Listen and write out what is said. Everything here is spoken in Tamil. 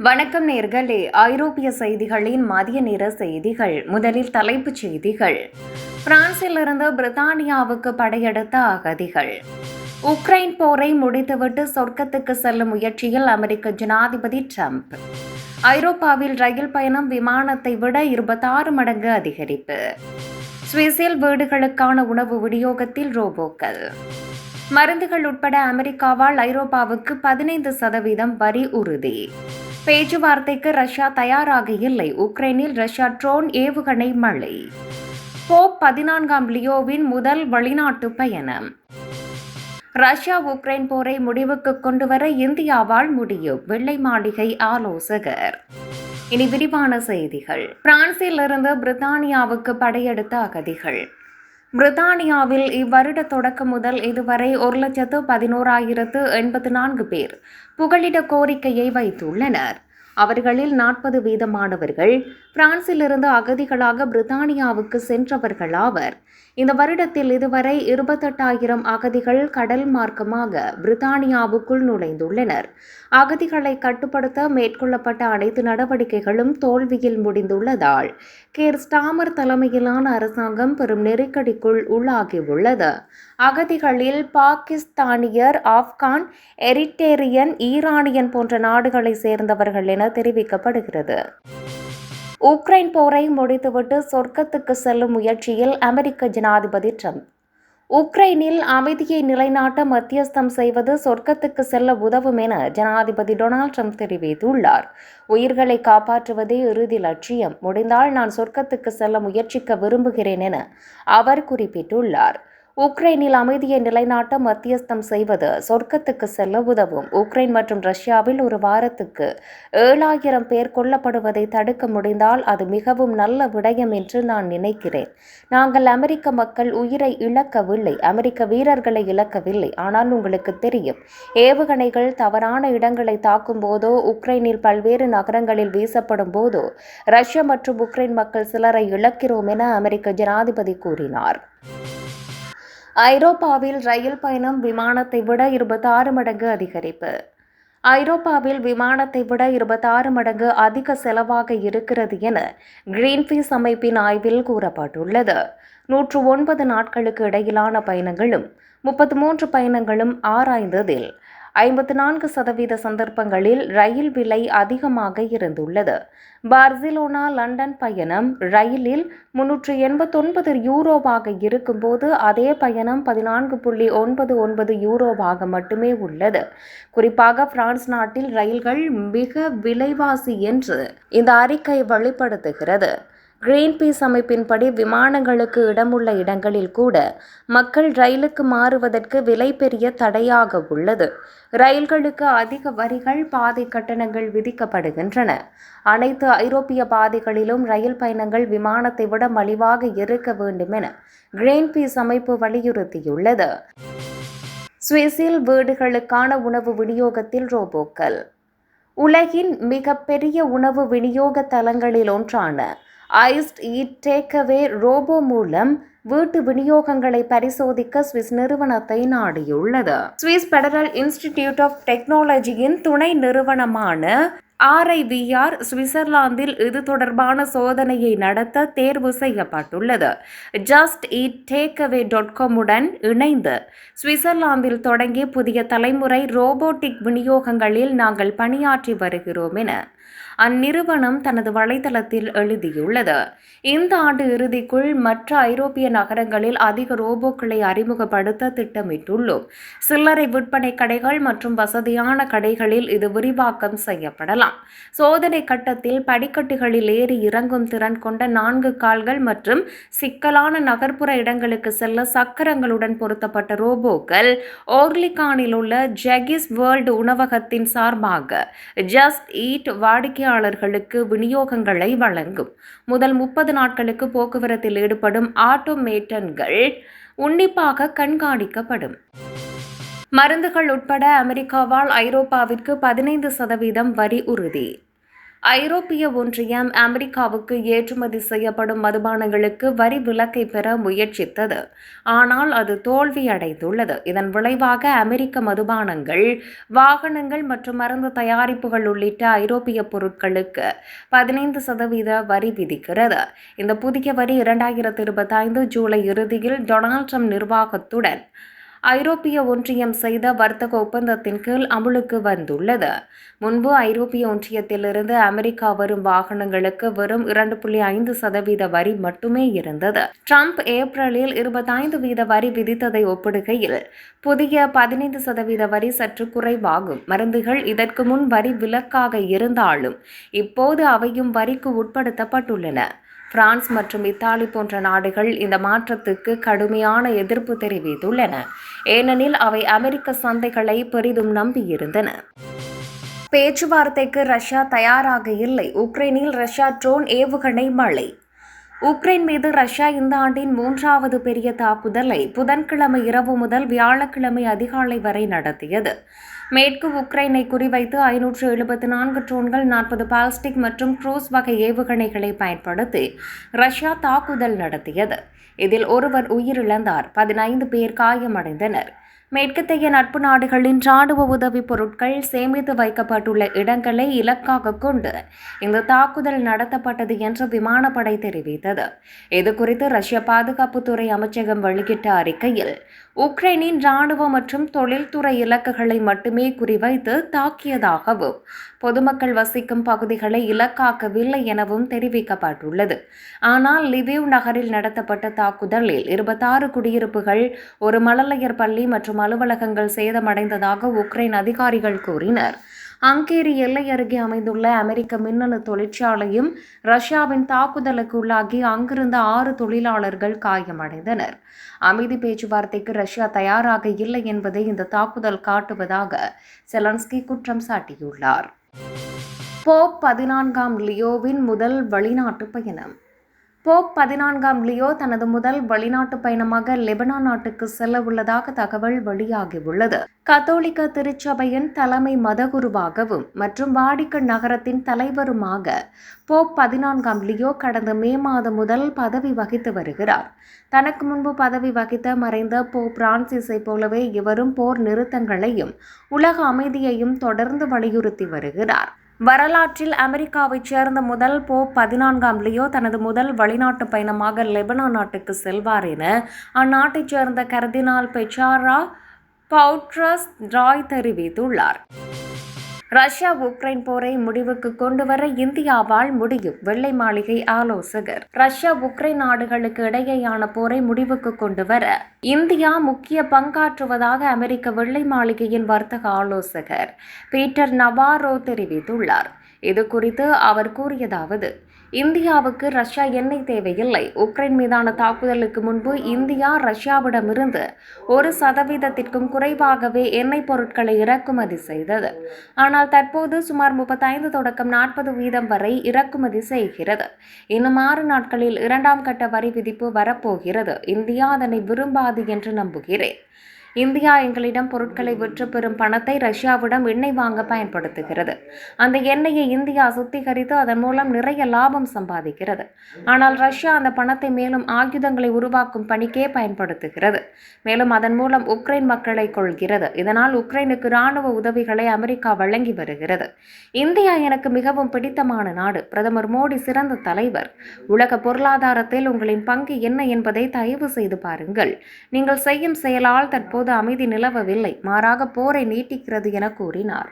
வணக்கம் நேர்களே. ஐரோப்பிய செய்திகளின் மதிய நேர செய்திகள். முதலில் தலைப்புச் செய்திகள். பிரான்சிலிருந்து பிரித்தானியாவுக்கு படையெடுத்த அகதிகள். உக்ரைன் போரை முடித்துவிட்டு சொர்க்கத்துக்கு செல்லும் முயற்சியில் அமெரிக்க ஜனாதிபதி ட்ரம்ப். ஐரோப்பாவில் ரயில் பயணம் விமானத்தை விட இருபத்தாறு மடங்கு அதிகரிப்பு. சுவிஸில் வீடுகளுக்கான உணவு விநியோகத்தில் ரோபோக்கள். மருந்துகள் உட்பட அமெரிக்காவால் ஐரோப்பாவுக்கு பதினைந்து சதவீதம் வரி உறுதி. பேச்சுவார்த்தைக்கு ரஷ்யா தயாராக இல்லை உக்ரைனில் ரஷ்யா ட்ரோன் ஏவுகணை மழை. போப் பதினான்காம் லியோவின் முதல் வெளிநாட்டு பயணம். ரஷ்யா உக்ரைன் போரை முடிவுக்கு கொண்டுவர இந்தியாவால் முடியும். வெள்ளை மாளிகை ஆலோசகர். இனி விரிவான செய்திகள். பிரான்சிலிருந்து பிரித்தானியாவுக்கு படையெடுத்த அகதிகள். பிரித்தானியாவில் இவ்வருட தொடக்கம் முதல் இதுவரை ஒரு லட்சத்து பதினோராயிரத்து எண்பத்து நான்கு பேர் புகலிட கோரிக்கையை வைத்துள்ளனர். அவர்களில் நாற்பது வீதமானவர்கள் பிரான்சிலிருந்து அகதிகளாக பிரித்தானியாவுக்கு சென்றவர்களாவர். இந்த வருடத்தில் இதுவரை இருபத்தெட்டாயிரம் அகதிகள் கடல் மார்க்கமாக பிரித்தானியாவுக்குள் நுழைந்துள்ளனர். அகதிகளை கட்டுப்படுத்த மேற்கொள்ளப்பட்ட அனைத்து நடவடிக்கைகளும் தோல்வியில் முடிந்துள்ளதால் கேர் ஸ்டாமர் தலைமையிலான அரசாங்கம் பெரும் நெருக்கடிக்குள் உள்ளாகியுள்ளது. அகதிகளில் பாகிஸ்தானியர் ஆப்கான் எரிட்டேரியன் ஈரானியன் போன்ற நாடுகளை சேர்ந்தவர்கள் என தெரிவிக்கப்படுகிறது. உக்ரைன் போரை முடித்துவிட்டு சொர்க்கத்துக்கு செல்லும் முயற்சியில் அமெரிக்க ஜனாதிபதி ட்ரம்ப். உக்ரைனில் அமைதியை நிலைநாட்ட மத்தியஸ்தம் செய்வது சொர்க்கத்துக்கு செல்ல உதவும் என ஜனாதிபதி டொனால்ட் ட்ரம்ப் தெரிவித்துள்ளார். உயிர்களை காப்பாற்றுவதே இறுதி லட்சியம். முடிந்தால் நான் சொர்க்கத்துக்கு செல்ல முயற்சிக்க விரும்புகிறேன் என அவர் குறிப்பிட்டுள்ளார். உக்ரைனில் அமைதியை நிலைநாட்ட மத்தியஸ்தம் செய்வது சொர்க்கத்துக்கு செல்ல உதவும். உக்ரைன் மற்றும் ரஷ்யாவில் ஒரு வாரத்துக்கு ஏழாயிரம் பேர் கொல்லப்படுவதை தடுக்க முடிந்தால் அது மிகவும் நல்ல விடயம் என்று நான் நினைக்கிறேன். நாங்கள் அமெரிக்க மக்கள் உயிரை இழக்கவில்லை. அமெரிக்க வீரர்களை இழக்கவில்லை. ஆனால் உங்களுக்கு தெரியும் ஏவுகணைகள் தவறான இடங்களை தாக்கும் போதோ உக்ரைனில் பல்வேறு நகரங்களில் வீசப்படும் போதோ ரஷ்யா மற்றும் உக்ரைன் மக்கள் சிலரை இழக்கிறோம் என அமெரிக்க ஜனாதிபதி கூறினார். ஐரோப்பாவில் ரயில் பயணம் விமானத்தை விட இருபத்தாறு மடங்கு அதிகரிப்பு. ஐரோப்பாவில் விமானத்தை விட இருபத்தாறு மடங்கு அதிக செலவாக இருக்கிறது என கிரீன்பீஸ் அமைப்பின் ஆய்வில் கூறப்பட்டுள்ளது. நூற்று ஒன்பது நாட்களுக்கு இடையிலான பயணங்களும் முப்பத்து மூன்று பயணங்களும் ஆராய்ந்ததில் ஐம்பத்து நான்கு சதவீத சந்தர்ப்பங்களில் ரயில் விலை அதிகமாக இருந்துள்ளது. பார்சிலோனா லண்டன் பயணம் ரயிலில் முன்னூற்று எண்பத்தொன்பது யூரோவாக இருக்கும்போது அதே பயணம் பதினான்கு புள்ளி ஒன்பது ஒன்பது யூரோவாக மட்டுமே உள்ளது. குறிப்பாக பிரான்ஸ் நாட்டில் ரயில்கள் மிக விலைவாசி என்று இந்த அறிக்கை வெளிப்படுத்துகிறது. கிரீன்பீஸ் அமைப்பின்படி விமானங்களுக்கு இடமுள்ள இடங்களில் கூட மக்கள் ரயிலுக்கு மாறுவதற்கு விலை பெரிய தடையாக உள்ளது. ரயில்களுக்கு அதிக வரிகள் பாதை கட்டணங்கள் விதிக்கப்படுகின்றன. அனைத்து ஐரோப்பிய பாதைகளிலும் ரயில் பயணங்கள் விமானத்தை விட மலிவாக இருக்க வேண்டும் என கிரீன்பீஸ் அமைப்பு வலியுறுத்தியுள்ளது. சுவிஸில் வீடுகளுக்கான உணவு விநியோகத்தில் ரோபோக்கள். உலகின் மிகப்பெரிய உணவு விநியோக தலங்களில் ஒன்றான ஐஸ்ட் ஈட் டேக்அவே ரோபோ மூலம் வீட்டு விநியோகங்களை பரிசோதிக்க சுவிஸ் நிறுவனத்தை நாடியுள்ளது. சுவிஸ் பெடரல் இன்ஸ்டிடியூட் ஆஃப் டெக்னாலஜியின் துணை நிறுவனமான ஆர்ஐவிஆர் சுவிட்சர்லாந்தில் இது தொடர்பான சோதனையை நடத்த தேர்வு செய்யப்பட்டுள்ளது. ஜஸ்ட் இட் டேக்அவே டாட் காமுடன் இணைந்து சுவிட்சர்லாந்தில் தொடங்கிய புதிய தலைமுறை ரோபோட்டிக் விநியோகங்களில் நாங்கள் பணியாற்றி வருகிறோம் என அந்நிறுவனம் தனது வலைதளத்தில் எழுதியுள்ளது. இந்த ஆண்டு இறுதிக்குள் மற்ற ஐரோப்பிய நகரங்களில் அதிக ரோபோக்களை அறிமுகப்படுத்த திட்டமிட்டுள்ளோம். சில்லறை விற்பனை கடைகள் மற்றும் வசதியான கடைகளில் இது விரிவாக்கம் செய்யப்படலாம். சோதனை கட்டத்தில் படிக்கட்டுகளில் ஏறி இறங்கும் திறன் கொண்ட நான்கு கால்கள் மற்றும் சிக்கலான நகர்ப்புற இடங்களுக்கு செல்ல சக்கரங்களுடன் பொருத்தப்பட்ட ரோபோக்கள் ஓர்லிகானில் உள்ள ஜெகிஸ் வேர்ல்டு உணவகத்தின் சார்பாக ஜஸ்ட் ஈட் வாடிக்கையாளர்களுக்கு விநியோகங்களை வழங்கும். முதல் முப்பது நாட்களுக்கு போக்குவரத்தில் ஈடுபடும் ஆட்டோமேட்டன்கள் உன்னிப்பாக கண்காணிக்கப்படும். மருந்துகள் உட்பட அமெரிக்காவால் ஐரோப்பாவிற்கு பதினைந்து சதவீதம் வரி உறுதி. ஐரோப்பிய ஒன்றியம் அமெரிக்காவுக்கு ஏற்றுமதி செய்யப்படும் மதுபானங்களுக்கு வரி விலக்கை பெற முயற்சித்தது. ஆனால் அது தோல்வியடைந்துள்ளது. இதன் விளைவாக அமெரிக்க மதுபானங்கள் வாகனங்கள் மற்றும் மருந்து தயாரிப்புகள் உள்ளிட்ட ஐரோப்பிய பொருட்களுக்கு பதினைந்து சதவீத வரி விதிக்கிறது. இந்த புதிய வரி இரண்டாயிரத்தி இருபத்தைந்து ஜூலை இறுதியில் டொனால்ட் ட்ரம்ப் நிர்வாகத்துடன் ஐரோப்பிய ஒன்றியம் செய்த வர்த்தக ஒப்பந்தத்தின் கீழ் அமுலுக்கு வந்துள்ளது. முன்பு ஐரோப்பிய ஒன்றியத்திலிருந்து அமெரிக்கா வரும் வாகனங்களுக்கு வெறும் இரண்டு புள்ளி ஐந்து சதவீத வரி மட்டுமே இருந்தது. ட்ரம்ப் ஏப்ரலில் இருபத்தைந்து வீத வரி விதித்ததை ஒப்பிடுகையில் புதிய பதினைந்து சதவீத வரி சற்று குறைவாகும். மருந்துகள் இதற்கு முன் வரி விலக்காக இருந்தாலும் இப்போது அவையும் வரிக்கு உட்படுத்தப்பட்டுள்ளன. பிரான்ஸ் மற்றும் இத்தாலி போன்ற நாடுகள் இந்த மாற்றத்துக்கு கடுமையான எதிர்ப்பு தெரிவித்துள்ளன. ஏனெனில் அவை அமெரிக்க சந்தைகளை பெரிதும் நம்பியிருந்தன. பேச்சுவார்த்தைக்கு ரஷ்யா தயாராக இல்லை. உக்ரைனில் ரஷ்யா ட்ரோன் ஏவுகணை மழை. உக்ரைன் மீது ரஷ்யா இந்த ஆண்டின் மூன்றாவது பெரிய தாக்குதலை புதன்கிழமை இரவு முதல் வியாழக்கிழமை அதிகாலை வரை நடத்தியது. மேற்கு உக்ரைனை குறிவைத்து ஐநூற்று எழுபத்தி நான்கு ட்ரோன்கள் நாற்பது பால்ஸ்டிக் மற்றும் க்ரூஸ் வகை ஏவுகணைகளை பயன்படுத்தி ரஷ்யா தாக்குதல் நடத்தியது. இதில் ஒருவர் உயிரிழந்தார் பதினைந்து பேர் காயமடைந்தனர். மேற்கத்தைய நட்பு நாடுகளின் ராணுவ உதவி பொருட்கள் சேமித்து வைக்கப்பட்டுள்ள இடங்களை இலக்காக கொண்டு இந்த தாக்குதல் நடத்தப்பட்டது என்று விமானப்படை தெரிவித்தது. இதுகுறித்து ரஷ்ய பாதுகாப்புத்துறை அமைச்சகம் வெளியிட்ட அறிக்கையில் உக்ரைனின் ராணுவ மற்றும் தொழில்துறை இலக்குகளை மட்டுமே குறிவைத்து தாக்கியதாகவும் பொதுமக்கள் வசிக்கும் பகுதிகளை இலக்காக்கவில்லை எனவும் தெரிவிக்கப்பட்டுள்ளது. ஆனால் லிவிவ் நகரில் நடத்தப்பட்ட தாக்குதலில் இருபத்தாறு குடியிருப்புகள் ஒரு மழலையர் பள்ளி மற்றும் அலுவலகங்கள் சேதமடைந்ததாக உக்ரைன் அதிகாரிகள் கூறினர். ஹங்கேரி எல்லை அருகே அமைந்துள்ள அமெரிக்க மின்னணு தொழிற்சாலையும் ரஷ்யாவின் தாக்குதலுக்கு உள்ளாகி அங்கிருந்த ஆறு தொழிலாளர்கள் காயமடைந்தனர். அமைதி பேச்சுவார்த்தைக்கு ரஷ்யா தயாராக இல்லை என்பதை இந்த தாக்குதல் காட்டுவதாக செலன்ஸ்கி குற்றம் சாட்டியுள்ளார். போப் பதினான்காம் லியோவின் முதல் வெளிநாட்டு பயணம். போப் பதினான்காம் லியோ தனது முதல் வெளிநாட்டு பயணமாக லெபனான் நாட்டுக்கு செல்ல உள்ளதாக தகவல் வெளியாகியுள்ளது. கத்தோலிக்க திருச்சபையின் தலைமை மதகுருவாகவும் மற்றும் வாடிக்கன் நகரத்தின் தலைவருமாக போப் பதினான்காம் லியோ கடந்த மே மாதம் முதல் பதவி வகித்து வருகிறார். தனக்கு முன்பு பதவி வகித்த மறைந்த போப் பிரான்சிஸை போலவே இவரும் போர் நிறுத்தங்களையும் உலக அமைதியையும் தொடர்ந்து வலியுறுத்தி வருகிறார். வரலாற்றில் அமெரிக்காவைச் சேர்ந்த முதல் போப் பதினான்காம் லியோ தனது முதல் வெளிநாட்டு பயணமாக லெபனான் நாட்டுக்கு செல்வார் என அந்நாட்டைச் சேர்ந்த கர்தினால் பெச்சாரா பவுட்ரஸ் ராய் தெரிவித்துள்ளார். ரஷ்யா உக்ரைன் போரை முடிவுக்கு கொண்டு வர இந்தியாவால் முடியும் வெள்ளை மாளிகை ஆலோசகர். ரஷ்யா உக்ரைன் நாடுகளுக்கு இடையேயான போரை முடிவுக்கு கொண்டு வர இந்தியா முக்கிய பங்காற்றுவதாக அமெரிக்க வெள்ளை மாளிகையின் வர்த்தக ஆலோசகர் பீட்டர் நவாரோ தெரிவித்துள்ளார். இது குறித்து அவர் கூறியதாவது இந்தியாவுக்கு ரஷ்யா எண்ணெய் தேவையில்லை. உக்ரைன் மீதான தாக்குதலுக்கு முன்பு இந்தியா ரஷ்யாவிடமிருந்து ஒரு சதவீதத்திற்கும் குறைவாகவே எண்ணெய் பொருட்களை இறக்குமதி செய்தது. ஆனால் தற்போது சுமார் முப்பத்தைந்து தொடக்கம் நாற்பது வீதம் வரை இறக்குமதி செய்கிறது. இன்னும் ஆறு நாட்களில் இரண்டாம் கட்ட வரி விதிப்பு வரப்போகிறது. இந்தியா அதனை விரும்பாது என்று நம்புகிறேன். இந்தியா எங்களிடம் பொருட்களை விற்று பெறும் பணத்தை ரஷ்யாவிடம் எண்ணெய் வாங்க பயன்படுத்துகிறது. அந்த எண்ணெயை இந்தியா சுத்திகரித்து அதன் மூலம் நிறைய லாபம் சம்பாதிக்கிறது. ஆனால் ரஷ்யா அந்த பணத்தை மேலும் ஆயுதங்களை உருவாக்கும் பணிக்கே பயன்படுத்துகிறது. மேலும் அதன் மூலம் உக்ரைன் மக்களை கொள்கிறது இதனால் உக்ரைனுக்கு இராணுவ உதவிகளை அமெரிக்கா வழங்கி வருகிறது. இந்தியா எனக்கு மிகவும் பிடித்தமான நாடு. பிரதமர் மோடி சிறந்த தலைவர். உலக பொருளாதாரத்தில் உங்களின் பங்கு என்ன என்பதை தயவு செய்து பாருங்கள். நீங்கள் செய்யும் செயலால் தற்போது அமைதி நிலவவில்லை. மாறாக போரை நீட்டிக்கிறது என கூறினார்.